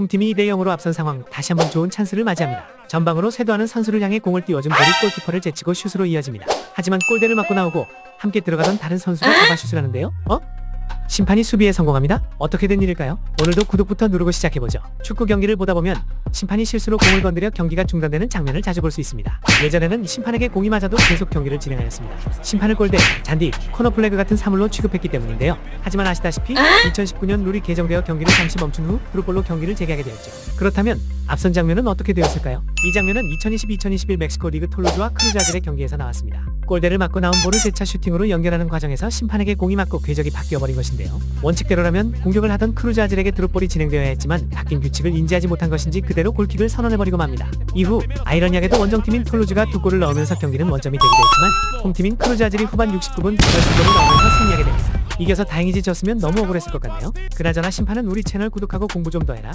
홈팀이 2대 0으로 앞선 상황 다시 한번 좋은 찬스를 맞이합니다. 전방으로 쇄도하는 선수를 향해 공을 띄워준 볼이 골키퍼를 제치고 슛으로 이어집니다. 하지만 골대를 맞고 나오고 함께 들어가던 다른 선수가 잡아 슛을 하는데요. 어? 심판이 수비에 성공합니다. 어떻게 된 일일까요? 오늘도 구독부터 누르고 시작해보죠. 축구 경기를 보다 보면 심판이 실수로 공을 건드려 경기가 중단되는 장면을 자주 볼 수 있습니다. 예전에는 심판에게 공이 맞아도 계속 경기를 진행하였습니다. 심판을 골대, 잔디, 코너 플래그 같은 사물로 취급했기 때문인데요. 하지만 아시다시피 2019년 룰이 개정되어 경기를 잠시 멈춘 후 드롭볼로 경기를 재개하게 되었죠. 그렇다면 앞선 장면은 어떻게 되었을까요? 이 장면은 2020-2021 멕시코 리그 톨로즈와 크루자들의 경기에서 나왔습니다. 골대를 맞고 나온 볼을 재차 슈팅으로 연결하는 과정에서 심판에게 공이 맞고 궤적이 바뀌어버린 것인데요. 원칙대로라면 공격을 하던 크루자들에게 드롭볼이 진행되어야 했지만 바뀐 규칙을 인지하지 못한 것인지 그대로 골킥을 선언해버리고 맙니다. 이후 아이러니하게도 원정팀인 톨로즈가 두 골을 넣으면서 경기는 원점이 되기도 했지만 홈팀인 크루자들이 후반 69분 결승골을 넣으면서 승리하게 됩니다. 이겨서 다행이지 졌으면 너무 억울했을 것 같네요. 그나저나 심판은 우리 채널 구독하고 공부 좀 더 해라.